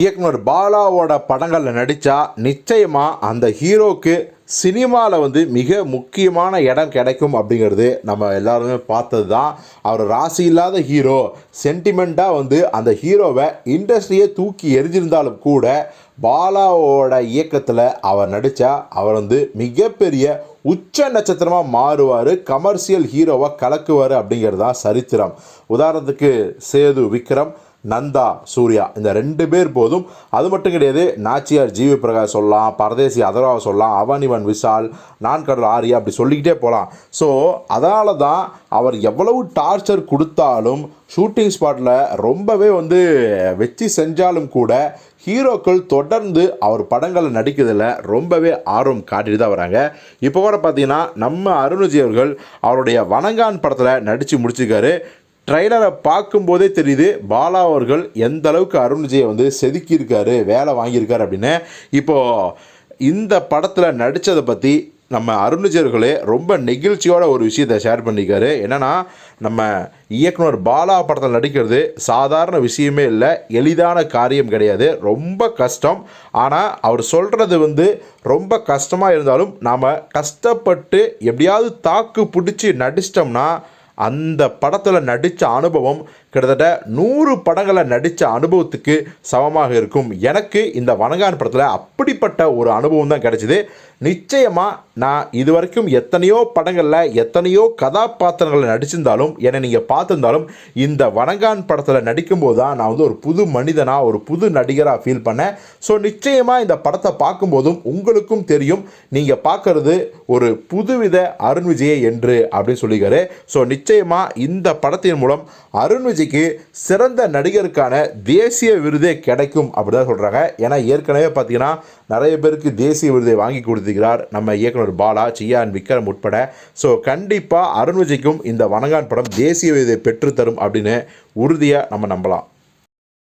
இயக்குனர் பாலாவோட படங்களில் நடித்தா நிச்சயமாக அந்த ஹீரோக்கு சினிமாவில் வந்து மிக முக்கியமான இடம் கிடைக்கும் அப்படிங்கிறது நம்ம எல்லாருமே பார்த்தது தான் அவர் ராசி இல்லாத ஹீரோ சென்டிமெண்ட்டாக வந்து அந்த ஹீரோவை இண்டஸ்ட்ரியே தூக்கி எரிஞ்சிருந்தாலும் கூட பாலாவோட இயக்கத்தில் அவர் நடித்தா அவர் வந்து மிகப்பெரிய உச்ச நட்சத்திரமாக மாறுவார் கமர்ஷியல் ஹீரோவை கலக்குவார் அப்படிங்கிறது தான் சரித்திரம். உதாரணத்துக்கு சேது விக்ரம் நந்தா சூர்யா இந்த ரெண்டு பேர் போதும். அது மட்டும் கிடையாது நாச்சியார் ஜிவி பிரகாஷ் சொல்லலாம் பரதேசி அதர்வா சொல்லலாம் அவனிவன் விஷால் நான் கடல் ஆரியா அப்படி சொல்லிக்கிட்டே போகலாம். ஸோ அதனால தான் அவர் எவ்வளவு டார்ச்சர் கொடுத்தாலும் ஷூட்டிங் ஸ்பாட்டில் ரொம்பவே வந்து வச்சு செஞ்சாலும் கூட ஹீரோக்கள் தொடர்ந்து அவர் படங்களில் நடிக்கிறதுல ரொம்பவே ஆர்வம் காட்டிட்டு தான் வராங்க. இப்போ கூட பார்த்தீங்கன்னா நம்ம அருணுஜி அவர்கள் அவருடைய வணங்கான் படத்தில் நடித்து முடிச்சிருக்காரு. ட்ரைலரை பார்க்கும்போதே தெரியுது பாலா அவர்கள் எந்த அளவுக்கு அருண் விஜயை வந்து செதுக்கியிருக்காரு வேலை வாங்கியிருக்காரு அப்படின்னு. இப்போது இந்த படத்தில் நடித்ததை பற்றி நம்ம அருண் ரொம்ப நெகிழ்ச்சியோட ஒரு விஷயத்தை ஷேர் பண்ணியிருக்காரு. என்னென்னா நம்ம இயக்குனர் பாலா படத்தில் நடிக்கிறது சாதாரண விஷயமே இல்லை எளிதான காரியம் கிடையாது ரொம்ப கஷ்டம். ஆனால் அவர் சொல்கிறது வந்து ரொம்ப கஷ்டமாக இருந்தாலும் நாம் கஷ்டப்பட்டு எப்படியாவது தாக்கு பிடிச்சி நடிச்சிட்டோம்னா அந்த படத்தில் நடித்த அனுபவம் கிட்டத்தட்ட நூறு படங்களை நடித்த அனுபவத்துக்கு சமமாக இருக்கும். எனக்கு இந்த வணங்கான் படத்தில் அப்படிப்பட்ட ஒரு அனுபவம் தான் கிடச்சிது. நிச்சயமாக நான் இது வரைக்கும் எத்தனையோ படங்களில் எத்தனையோ கதாபாத்திரங்களை நடிச்சிருந்தாலும் என்னை நீங்கள் பார்த்துருந்தாலும் இந்த வணங்கான் படத்தில் நடிக்கும்போது தான் நான் வந்து ஒரு புது மனிதனாக ஒரு புது நடிகராக ஃபீல் பண்ணேன். ஸோ நிச்சயமாக இந்த படத்தை பார்க்கும்போதும் உங்களுக்கும் தெரியும். நீங்கள் பார்க்கறது ஒரு புதுவித அருண் விஜயை என்று அப்படின்னு சொல்லியிருக்காரு. ஸோ நிச்சயமாக இந்த படத்தின் மூலம் அருண் விஜய்க்கு சிறந்த நடிகருக்கான தேசிய விருதே கிடைக்கும் அப்படி தான் சொல்கிறாங்க ஏன்னா ஏற்கனவே பார்த்தீங்கன்னா நிறைய பேருக்கு தேசிய விருதை வாங்கி கொடுத்துக்கிறார் நம்ம இயக்குனர் பாலா சியான் விக்ரம் உட்பட. ஸோ கண்டிப்பாக அருண் விஜய்க்கும் இந்த வணங்கான் படம் தேசிய விருதை பெற்றுத்தரும் அப்படின்னு உறுதியாக நம்ம நம்பலாம்.